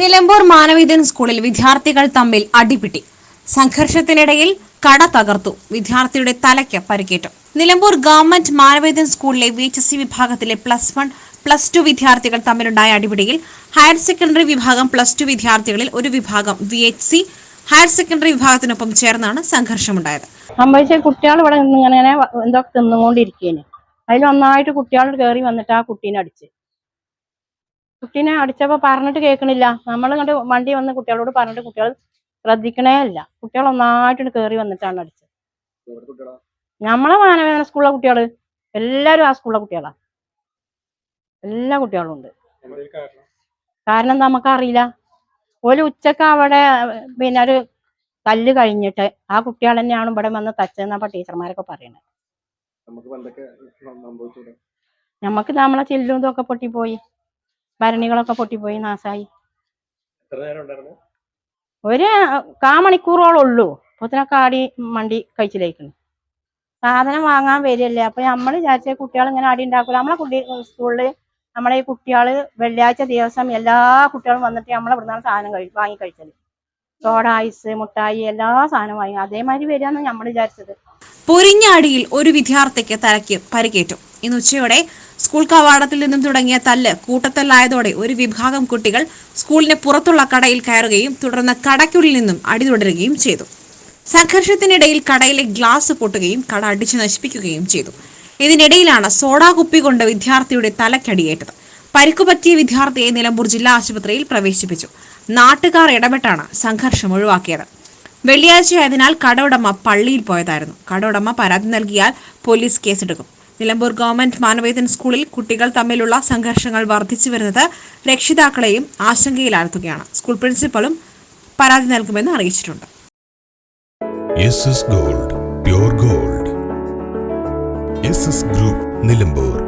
നിലമ്പൂർ മാനവീതൻ സ്കൂളിൽ വിദ്യാർത്ഥികൾ തമ്മിൽ അടിപിടി. സംഘർഷത്തിനിടയിൽ കട തകർത്തു. വിദ്യാർത്ഥിയുടെ തലയ്ക്ക് പരിക്കേറ്റു. നിലമ്പൂർ ഗവൺമെന്റ് മാനവേദൻ സ്കൂളിലെ വി എച്ച് സി വിഭാഗത്തിലെ പ്ലസ് വൺ പ്ലസ് ടു വിദ്യാർത്ഥികൾ തമ്മിലുണ്ടായ അടിപിടിയിൽ ഹയർ സെക്കൻഡറി വിഭാഗം പ്ലസ് ടു വിദ്യാർത്ഥികളിൽ ഒരു വിഭാഗം V H C higher secondary വിഭാഗത്തിനൊപ്പം ചേർന്നാണ് സംഘർഷമുണ്ടായത്. സംഭവിച്ച കുട്ടികൾ ഇവിടെ ഇങ്ങനെ എന്തോ തിന്നുകൊണ്ടിരിക്കേന്. അതിൽ ഒന്നായിട്ട് കുട്ടികൾ കയറി വന്നിട്ട് ആ കുട്ടീനെ അടിച്ച്. കുട്ടീനെ അടിച്ചപ്പോ പറഞ്ഞിട്ട് കേൾക്കണില്ല. നമ്മൾ കണ്ട് വണ്ടി വന്ന് കുട്ടികളോട് പറഞ്ഞിട്ട് കുട്ടികൾ ശ്രദ്ധിക്കണേ ഇല്ല. കുട്ടികൾ ഒന്നായിട്ട് കേറി വന്നിട്ടാണ് അടിച്ചത്. നമ്മളെ മാനവേദന സ്കൂളിലെ കുട്ടികൾ എല്ലാവരും ആ സ്കൂളിലെ കുട്ടികളാ. എല്ലാ കുട്ടികളും ഉണ്ട്. കാരണം എന്താ നമുക്കറിയില്ല ഒരു ഉച്ചയ്ക്ക് അവിടെ പിന്നെ ഒരു തല്ല് കഴിഞ്ഞിട്ട് ആ കുട്ടികൾ തന്നെയാണ് ഇവിടെ വന്ന് തച്ചെന്നാ ടീച്ചർമാരൊക്കെ പറയണത് നമുക്ക് നമ്മളെ ചില്ലും ഇതൊക്കെ പൊട്ടിപ്പോയി. ഭരണികളൊക്കെ പൊട്ടിപ്പോയി നാശായി എത്ര നേരം ഉണ്ടായിരുന്നു? ഒരു കാ മണിക്കൂറോളം ഉള്ളൂ. അപ്പത്തിനൊക്കെ ആടി മണ്ടി കഴിച്ചിലേക്കുന്നു സാധനം വാങ്ങാൻ വരില്ലേ അപ്പൊ നമ്മൾ വിചാരിച്ച കുട്ടികൾ ഇങ്ങനെ അടി ഉണ്ടാക്കൂല. നമ്മളെ കുട്ടി സ്കൂളിൽ നമ്മളെ ഈ കുട്ടികൾ വെള്ളിയാഴ്ച ദിവസം എല്ലാ കുട്ടികളും വന്നിട്ട് നമ്മളെ ഇവിടുന്നാണ് സാധനം കഴി വാങ്ങി കഴിച്ചത്. സോഡ ഐസ് മുട്ടായി എല്ലാ സാധനവും വാങ്ങി. അതേമാതിരി വരികയെന്ന് നമ്മൾ വിചാരിച്ചത്. പൊരിഞ്ഞാടിയിൽ ഒരു വിദ്യാർത്ഥിക്ക് തലയ്ക്ക് പരിക്കേറ്റു. ഇന്ന് ഉച്ചയോടെ സ്കൂൾ കവാടത്തിൽ നിന്നും തുടങ്ങിയ തല്ല് കൂട്ടത്തല്ലായതോടെ ഒരു വിഭാഗം കുട്ടികൾ സ്കൂളിന് പുറത്തുള്ള കടയിൽ കയറുകയും തുടർന്ന് കടയ്ക്കുള്ളിൽ നിന്നും അടി തുടരുകയും ചെയ്തു. സംഘർഷത്തിനിടയിൽ കടയിലെ ഗ്ലാസ് പൊട്ടുകയും കട അടിച്ചു നശിപ്പിക്കുകയും ചെയ്തു. ഇതിനിടയിലാണ് സോഡാ കുപ്പി കൊണ്ട് വിദ്യാർത്ഥിയുടെ തലക്കടിയേറ്റത്. പരിക്കുപറ്റിയ വിദ്യാർത്ഥിയെ നിലമ്പൂർ ജില്ലാ ആശുപത്രിയിൽ പ്രവേശിപ്പിച്ചു. നാട്ടുകാർ ഇടപെട്ടാണ് സംഘർഷം ഒഴിവാക്കിയത്. വെള്ളിയാഴ്ചയായതിനാൽ കടയുടമ പള്ളിയിൽ പോയതായിരുന്നു. കടയുടമ പരാതി നൽകിയാൽ പോലീസ് കേസെടുക്കും. നിലമ്പൂർ ഗവൺമെന്റ് മാനവേദൻ സ്കൂളിൽ കുട്ടികൾ തമ്മിലുള്ള സംഘർഷങ്ങൾ വർദ്ധിച്ചു വരുന്നത് രക്ഷിതാക്കളെയും ആശങ്കയിലാഴ്ത്തുകയാണ്. സ്കൂൾ പ്രിൻസിപ്പളും പരാതി നൽകുമെന്ന് അറിയിച്ചിട്ടുണ്ട്. Gold gold. ഗ്രൂപ്പ് നിലമ്പൂർ.